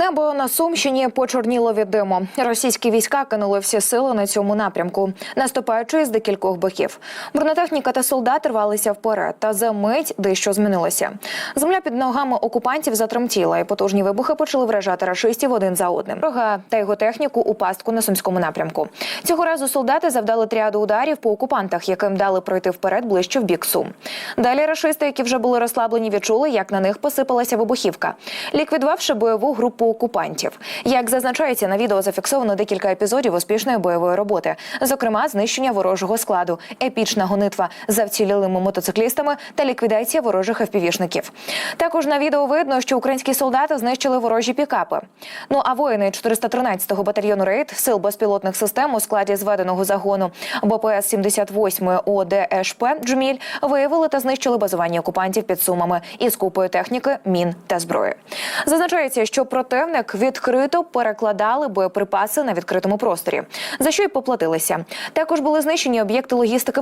Небо на Сумщині почорніло від диму. Російські війська кинули всі сили на цьому напрямку, наступаючи з декількох боків. Бронетехніка та солдати рвалися вперед. Та за мить дещо змінилося. Земля під ногами окупантів затремтіла, і потужні вибухи почали вражати рашистів один за одним. Рога та його техніку у пастку на сумському напрямку. Цього разу солдати завдали тріаду ударів по окупантах, яким дали пройти вперед ближче в бік Сум. Далі рашисти, які вже були розслаблені, відчули, як на них посипалася вибухівка, ліквідувавши бойову групу окупантів. Як зазначається на відео, зафіксовано декілька епізодів успішної бойової роботи, зокрема, знищення ворожого складу, епічна гонитва за вцілілими мотоциклістами та ліквідація ворожих впівішників. Також на відео видно, що українські солдати знищили ворожі пікапи. Ну а воїни 413-го батальйону рейд сил безпілотних систем у складі зведеного загону БПС 78 ОДШП Джміль виявили та знищили базування окупантів під сумами із купою техніки, мін та зброї. Зазначається, що противник відкрито перекладали боєприпаси на відкритому просторі, за що й поплатилися. Також були знищені об'єкти логістики.